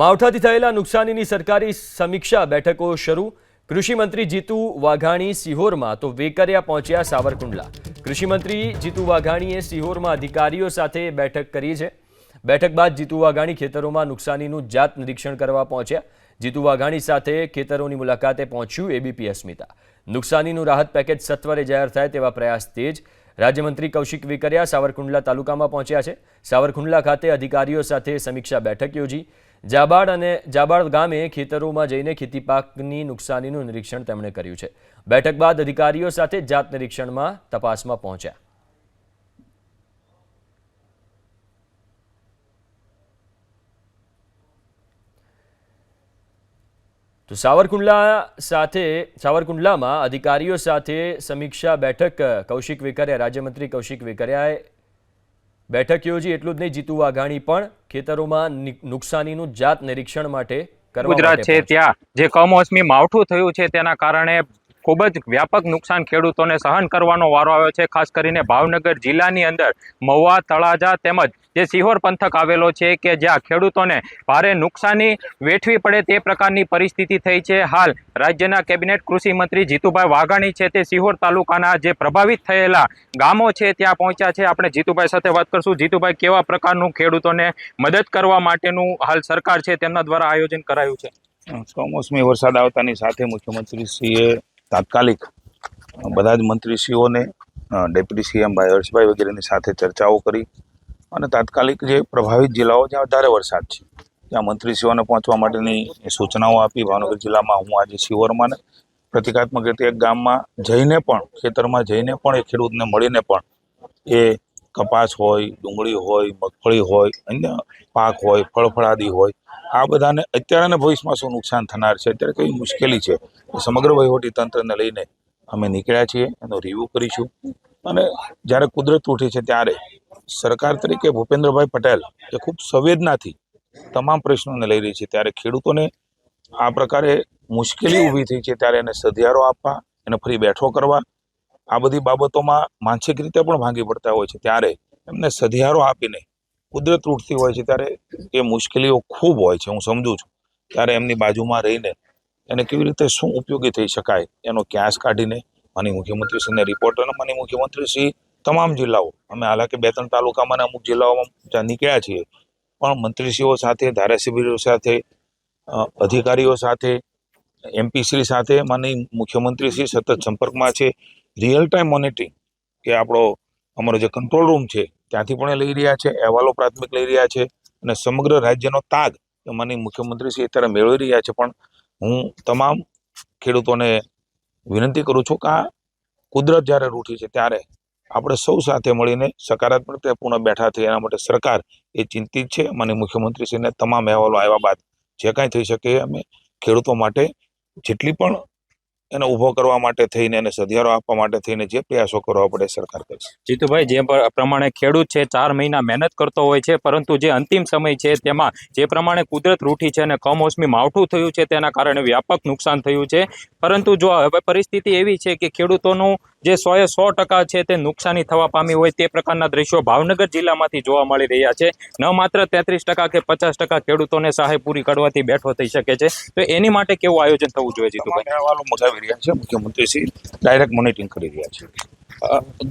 માવઠાથી થયેલા નુકસાનીની સરકારી સમીક્ષા બેઠકો શરૂ. કૃષિમંત્રી જીતુ વાઘાણી સિહોરમાં તો વેકરિયા પહોંચ્યા સાવરકુંડલા. કૃષિમંત્રી જીતુ વાઘાણીએ સિહોરમાં અધિકારીઓ સાથે બેઠક કરી છે. બેઠક બાદ જીતુ વાઘાણી ખેતરોમાં નુકસાનીનું જાત નિરીક્ષણ કરવા પહોંચ્યા. જીતુ વાઘાણી સાથે ખેતરોની મુલાકાતે પહોંચ્યું એબીપી અસ્મિતા. નુકસાનીનું રાહત પેકેજ સત્વરે જાહેર થાય તેવા પ્રયાસ તેજ રાજ્યમંત્રી કૌશિક વેકરિયા સાવરકુંડલા તાલુકામાં પહોંચ્યા છે. સાવરકુંડલા ખાતે અધિકારીઓ સાથે સમીક્ષા બેઠક યોજી. જાબાડ અને જાબાડ ગામે ખેતરોમાં જઈને ખેતી પાકની નુકસાનીનું નિરીક્ષણ તેમણે કર્યું છે. બેઠક બાદ અધિકારીઓ સાથે જાત નિરીક્ષણમાં તપાસમાં પહોંચ્યા. તો સાવરકુંડલા સાથે, સાવરકુંડલામાં અધિકારીઓ સાથે સમીક્ષા બેઠક, કૌશિક વેકરિયા, રાજ્યમંત્રી કૌશિક વેકરિયાએ બેઠક યોજી એટલું જ નહીં જીતુ વાઘાણી પણ ખેતરોમાં નુકસાનીનું જાત નિરીક્ષણ માટે ગુજરાત છે ત્યાં. જે કમોસમી માવઠું થયું છે તેના કારણે ખૂબ જ વ્યાપક નુકસાન ખેડૂતોને સહન કરવાનો વારો આવ્યો છે ખાસ કરીને ભાવનગર જિલ્લાની અંદર મહુવા તળાજા તેમજ જે સિહોર પંથક આવેલો છે કે જ્યાં ખેડૂતોને ભારે નુકસાની વેઠવી પડે તે પ્રકારની પરિસ્થિતિ થઈ છે. હાલ રાજ્યના કેબિનેટ કૃષિ મંત્રી જીતુભાઈ વાઘાણી છે તે સિહોર તાલુકાના જે પ્રભાવિત થયેલા ગામો છે ત્યાં પહોંચ્યા છે. આપણે જીતુભાઈ સાથે વાત કરશું. જીતુભાઈ, કેવા પ્રકારનું ખેડૂતોને મદદ કરવા માટેનું હાલ સરકાર છે તેમના દ્વારા આયોજન કરાયું છે? કમોસમી વરસાદ આવતાની સાથે મુખ્યમંત્રીશ્રીએ તાત્કાલિક બધા જ મંત્રીશ્રીઓને ડેપ્યુટી સીએમ ભાઈ હર્ષભાઈ વગેરેની સાથે ચર્ચાઓ કરી. અને તાત્કાલિક જે પ્રભાવિત જિલ્લાઓ જ્યાં વધારે વરસાદ છે, ત્યાં મંત્રીશ્રીઓને પહોંચવા માટેની સૂચનાઓ આપી, ભાવનગર જિલ્લામાં હું આજે શિવરમાં પ્રતિકાત્મક રીતે એક ગામમાં જઈને પણ, ખેતરમાં જઈને પણ એ ખેડૂતને મળીને પણ એ કપાસ હોય, ડુંગળી હોય, મગફળી હોય, અન્ય પાક હોય, ફળફળાદી હોય, આ બધાને અત્યારે અને ભવિષ્યમાં શું નુકસાન થનાર છે, અત્યારે કઈ મુશ્કેલી છે સમગ્ર વહીવટી તંત્રને લઈને અમે નીકળ્યા છીએ, એનો રિવ્યૂ કરીશું. અને જ્યારે કુદરત ઉઠી છે ત્યારે સરકાર તરીકે ભૂપેન્દ્રભાઈ પટેલ એ ખૂબ સંવેદનાથી તમામ પ્રશ્નોને લઈ રહી છે, ત્યારે ખેડૂતોને આ પ્રકારે મુશ્કેલી ઊભી થઈ છે, ત્યારે એને સધિયારો આપવા, એને ફરી બેઠો કરવા, આ બધી બાબતોમાં માનસિક રીતે પણ ભાંગી પડતા હોય છે. ત્યારે એમને સધિયારો આપીને કુદરત ઉઠતી હોય છે, ત્યારે એ મુશ્કેલીઓ ખૂબ હોય છે, હું સમજુ છું. ત્યારે એમની બાજુમાં રહીને એને કેવી રીતે શું ઉપયોગી થઈ શકાય, એનો ક્યાસ કાઢીને માની મુખ્યમંત્રીશ્રીને રિપોર્ટ અને માની મુખ્યમંત્રીશ્રી તમામ જિલ્લાઓ, અમે હાલાકી બે ત્રણ તાલુકામાં અમુક જિલ્લાઓમાં નીકળ્યા છીએ. પણ મંત્રીશ્રીઓ સાથે ધારાસભ્યો સાથે અધિકારીઓ સાથે, એમપીશ્રી સાથે, માની મુખ્યમંત્રી શ્રી સતત સંપર્કમાં છે. રિયલ ટાઈમ મોનિટરિંગ કે આપણો, અમારો જે કંટ્રોલ રૂમ છે, ત્યાંથી પણ એ લઈ રહ્યા છે, અહેવાલો પ્રાથમિક લઈ રહ્યા છે અને સમગ્ર રાજ્યનો તાગ એ માની મુખ્યમંત્રી શ્રી અત્યારે મેળવી રહ્યા છે. પણ હું તમામ ખેડૂતોને વિનંતી કરું છું કે આ કુદરત જ્યારે રૂઠી છે ત્યારે આપણે સૌ સાથે મળીને સકારાત્મકતાપૂર્ણ બેઠા થઈ એના માટે સરકાર એ ચિંતિત છે. અને મુખ્યમંત્રીશ્રીને તમામ અહેવાલો આવ્યા બાદ જે કાંઈ થઈ શકે અમે ખેડૂતો માટે જેટલી પણ એને ઊભો કરવા માટે થઈને એને સધિયારો આપવા માટે થઈને જે પ્રયાસો કરવા પડે સરકાર કરશે. જીતુભાઈ, જે પ્રમાણે ખેડૂત છે, ચાર મહિના મહેનત કરતો હોય છે, પરંતુ જે અંતિમ સમય છે, તેમાં જે પ્રમાણે કુદરત રૂઠી છે અને કમોસમી માવઠું થયું છે, તેના કારણે વ્યાપક નુકસાન થયું છે. પરંતુ જો હવે પરિસ્થિતિ એવી છે કે ખેડૂતોનું જે સોએ સો ટકા છે તે નુકસાની થવા પામી હોય તે પ્રકારના દ્રશ્યો ભાવનગર જિલ્લામાંથી જોવા મળી રહ્યા છે. ન માત્ર તેત્રીસ ટકા કે પચાસ ટકા ખેડૂતોને સહાય પૂરી કરવાથી બેઠો થઈ શકે છે. તો એની માટે કેવું આયોજન થવું જોઈએ જીતુભાઈ? તમામ અહેવાલો મગાવી રહ્યા છે મુખ્યમંત્રીશ્રી ડાયરેક્ટ મોનિટરિંગ કરી રહ્યા છે.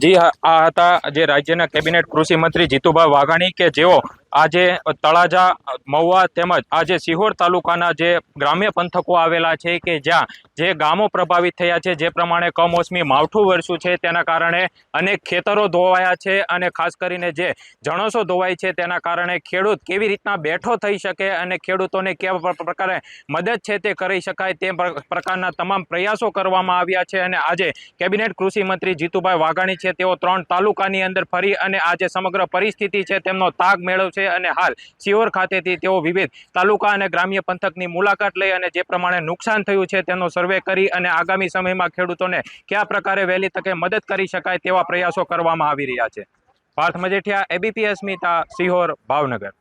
જી આ હતા જે રાજ્યના કેબિનેટ કૃષિ મંત્રી જીતુભાઈ વાઘાણી કે જેઓ આજે તળાજા, મહુવા તેમજ આજે સિહોર તાલુકાના જે ગ્રામ્ય પંથકો આવેલા છે કે જ્યાં જે ગામો પ્રભાવિત થયા છે, જે પ્રમાણે કમોસમી માવઠું વરસ્યું છે, તેના કારણે અનેક ખેતરો ધોવાયા છે અને ખાસ કરીને જે જણસો ધોવાય છે, તેના કારણે ખેડૂત કેવી રીતના બેઠો થઈ શકે અને ખેડૂતોને કેવા પ્રકારે મદદ છે તે કરી શકાય તે પ્ર- પ્રકારના તમામ પ્રયાસો કરવામાં આવ્યા છે અને આજે કેબિનેટ કૃષિ મંત્રી જીતુભાઈ વાઘાણી છે, તેઓ ત્રણ તાલુકાની અંદર ફરી અને આજે સમગ્ર પરિસ્થિતિ છે, તેમનો તાગ મેળવશે અને હાલ સિયોર ખાતેથી તેઓ વિવિધ તાલુકા અને ગ્રામ્ય પંથકની મુલાકાત લઈ અને જે પ્રમાણે નુકસાન થયું છે તેનો સર્વે કરી અને આગામી સમયમાં ખેડૂતોને કયા પ્રકારે વહેલી તકે મદદ કરી શકાય તેવા પ્રયાસો કરવામાં આવી રહ્યા છે. પાર્થ મજેઠિયા એબીપી મિતા સિહોર, ભાવનગર.